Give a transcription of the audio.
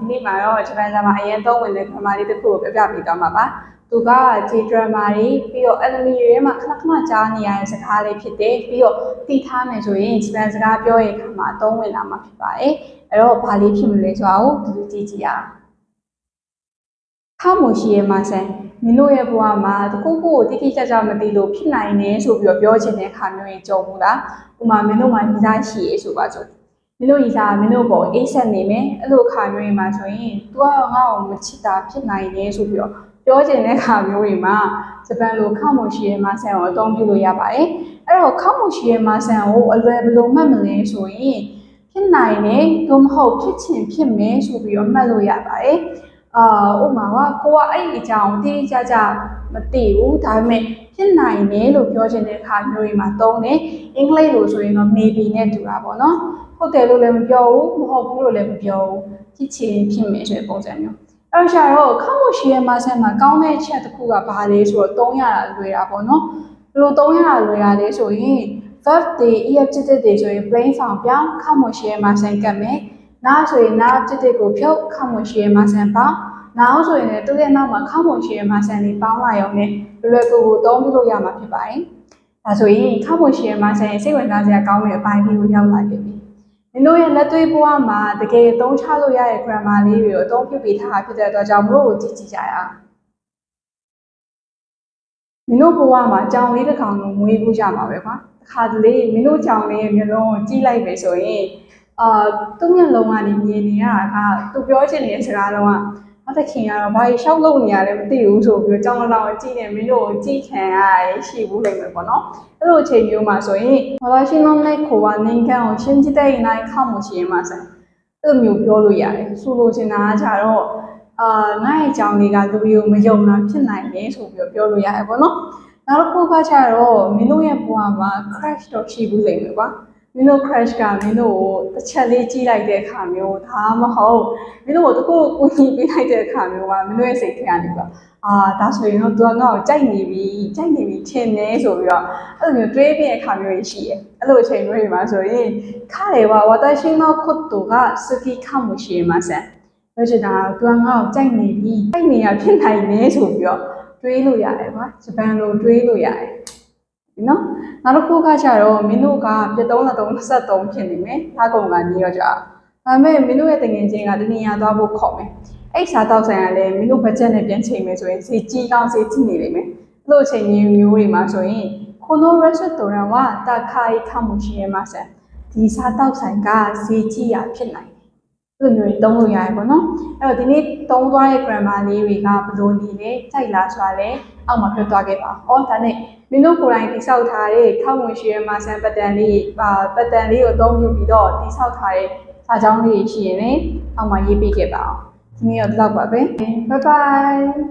ဒီနေ့မှာတော့ဂျပန်စာမှာအရင်သုံးဝင်တဲ့ grammar လေးတစ်ခုကိုပြပြပေးသွားမှာပါသူက J drama တွေပြီးတော့ anime တွေထဲမှာခဏခဏကြားနေရတဲ့စကားလေးဖြစ်တယ်ပြီးတော့သိထားမယ်ဆိုရင်ဂျပန်စကားပြောရင်ခါမှာအသုံးဝင်လာမှာဖြစ်ပါတယ်အဲ့တော့ဘာလေးဖြစ်မလဲဆိုတာကိုဒီလိုကြည့်ကြည့်ရအောင်ခါမိုရှိရဲ့မဆန်မင်းတို့ရဲ့ဘဝမှာတခုခုကိုတိတိကျကျမသိလို့ဖြစ်နိုင်တယ်ဆိုပြီးတော့ပြောချင်တဲ့အခါမျိုးကြီးကြုံဘူးလားဥပမာမင်းတို့မှာညီသားရှိရေးဆိုပါစို့ မင်းတို့ညီသားမင်းတို့ပေါ်အိတ်ဆက်နေမယ်အဲ့လိုအခါမျိုးကြီးမှာဆိုရင် तू ကငါ့ကိုမချစ်တာဖြစ်နိုင်တယ်ဆိုပြီးတော့ပြောချင်တဲ့အခါမျိုးတွေမှာဂျပန်လိုခါမိုရှိရဲ့မဆန်ကိုအသုံးပြုလို့ရပါတယ်အဲ့တော့ခါမိုရှိရဲ့မဆန်ကိုအလွယ်ဘယ်လိုမှတ်မလဲဆိုရင်ဖြစ်နိုင်တယ်သို့မဟုတ်ဖြစ်ချင်ဖြစ်မယ်ဆိုပြီးတော့မှတ်လို့ရပါတယ် အာဥပမာကကိုကအဲ့ဒီအကြောင်းတိတိကျကျမသိဘူးဒါပေမဲ့ဖြစ်နိုင်တယ်လို့ပြောချင်တဲ့အခါမျိုးတွေမှာသုံးတယ်အင်္ဂလိပ်လိုဆိုရင်တော့ maybe နဲ့တူတာပေါ့နော်ဟုတ်တယ်လို့လည်းမပြောဘူးမဟုတ်ဘူးလို့လည်းမပြောဘူးဖြစ်ချင်ဖြစ်မယ်ဆိုတဲ့ပုံစံမျိုးအဲ့တော့ရှာတော့ခမောရှိရဲ့မဆန်မှာကောင်းတဲ့ချက်တစ်ခုကဘာလဲဆိုတော့သုံးရတာလွယ်တာပေါ့နော်ဘယ်လိုသုံးရတာလွယ်တာလဲဆိုရင် verb တွေ ef ဖြစ်တဲ့တွေဆိုရင် plain form ပြောင်းခမောရှိရဲ့မဆန်ကတ်မယ် နားဆိုရင်နားဖြစ်တဲ့ကိုဖြုတ်ခမောရှိရဲ့မဆန်ပေါင်းနောက်ဆိုရင်လည်းသူ့ရဲ့နောက်မှာခမောရှိရဲ့မဆန်လေးပေါင်းလာရုံနဲ့လွယ်ကူကူသုံးပြလို့ရမှာဖြစ်ပါတယ်ဒါဆိုရင်ခမောရှိရဲ့မဆန်ရဲ့စိတ်ဝင်စားစရာကောင်းတဲ့အပိုင်းလေးကိုရောက်လာခဲ့ပြီမင်းတို့ရဲ့လက်တွေ့ဘဝမှာတကယ်အသုံးချလို့ရတဲ့ grammar လေးတွေကိုအသုံးပြုပေးထားတာဖြစ်တဲ့အတွက်ကြောင့်မလို့ကိုကြည့်ကြည့်ကြရအောင်မင်းတို့ဘဝမှာကြောင်လေးတစ်ကောင်လုံးမွေးဖို့ကြမှာပဲကွာတစ်ခါတလေမင်းတို့ကြောင်လေးရဲ့မျိုးလုံးကိုကြည့်လိုက်ပဲဆိုရင် အာသူ့မျက်လုံးကနေမြင်နေရတာကသူပြောချင်တဲ့စကားလုံးကမတခင်ကတော့ဘာရှောက်လို့နေရလဲမသိဘူးဆိုပြီးတော့ကြောင်လောင်ကြည့်နေမင်းတို့ကိုကြည့်ခံရရရှိဘူးလိမ့်မယ်ပေါ့နော်အဲ့လိုအချိန်မျိုးမှာဆိုရင်ဘာလို့ရှင်းလုံးလိုက်ခေါ်ပါနင်းကန်ကိုရှင်းကြည့်တဲ့နိုင်ခောက်မှုရှိရင်မှာဆိုင်အဲ့လိုမျိုးပြောလို့ရတယ်ဆိုလိုချင်တာကကြတော့အာငါ့ရဲ့ကြောင်လေးကလူမျိုးမယုံတာဖြစ်နိုင်တယ်ဆိုပြီးတော့ပြောလို့ရတယ်ပေါ့နော်နောက်တစ်ခုကကြတော့မင်းတို့ရဲ့ဘဝမှာ crash တော့ရှိဘူးလိမ့်မယ်ကွာ မင်းတို့ crush ကမင်းတို့ကိုတစ်ချက်လေးကြီးလိုက်တဲ့အခါမျိုးဒါမဟုတ်မင်းတို့ကိုတကူကူညီပေးလိုက်တဲ့အခါမျိုးကမင်းတို့ရဲ့စိတ်ထဲကနေပြီးတော့အာဒါဆိုရင်တော့သူကငါ့ကိုကြိုက်နေပြီကြိုက်နေပြီထင်နေဆိုပြီးတော့အဲ့လိုမျိုးတွေးပြတဲ့အခါမျိုးရှိတယ်အဲ့လိုအချိန်မျိုးတွေမှာဆိုရင်ခရဲဝါဝါတရှိနောခုတ်တူကစကီခမှုရှိမှာဆန်ပြောချင်တာကသူကငါ့ကိုကြိုက်နေပြီကြိုက်နေရဖြစ်နိုင်နေဆိုပြီးတော့တွေးလို့ရတယ်ကွာဂျပန်လိုတွေးလို့ရတယ် နော်နောက်တစ်ခုကကျတော့မင်းတို့ကပြ3 323ဖြစ်နေမယ်လာကုန်ကနေတော့ကြာဒါပေမဲ့မင်းတို့ရဲ့တငင်ချင်းကတနင်္လာသွားဖို့ခေါ်မယ်အဲ့စားတော့ဆိုင်ကလည်းမင်းတို့ဘတ်ဂျက်နဲ့ပြန်ချိန်မယ်ဆိုရင်ဈေးကြီးကောင်းဈေးကြီးနေလိမ့်မယ်အဲ့လိုချိန်မျိုးမျိုးတွေမှာဆိုရင်ခွန်တို့ restaurant ကတခါရီခမှုရှိရမှာဆက်ဒီစားတော့ဆိုင်ကဈေးကြီးရဖြစ်နိုင် လိုမျိုးတွေသုံးလို့ရတယ်ပေါ့နော်အဲ့တော့ဒီနေ့သုံးသွားတဲ့ grammar လေးတွေကဘယ်လိုနေလဲကြိုက်လားဆိုတာလည်းအောက်မှာပြောသွားခဲ့ပါ။အော်ဒါနဲ့မင်းတို့ကိုယ်တိုင်တိစောက်ထားတဲ့ခောက်ဝင်ရှိရမှာစံပတန်လေးပါပတန်လေးကိုအသုံးပြုပြီးတော့တိစောက်ထားတဲ့စာကြောင်းလေးရှိရင်လည်းအောက်မှာရေးပေးခဲ့ပါအောင်။ဒီနေ့တော့ဒီလောက်ပါပဲ။ Bye bye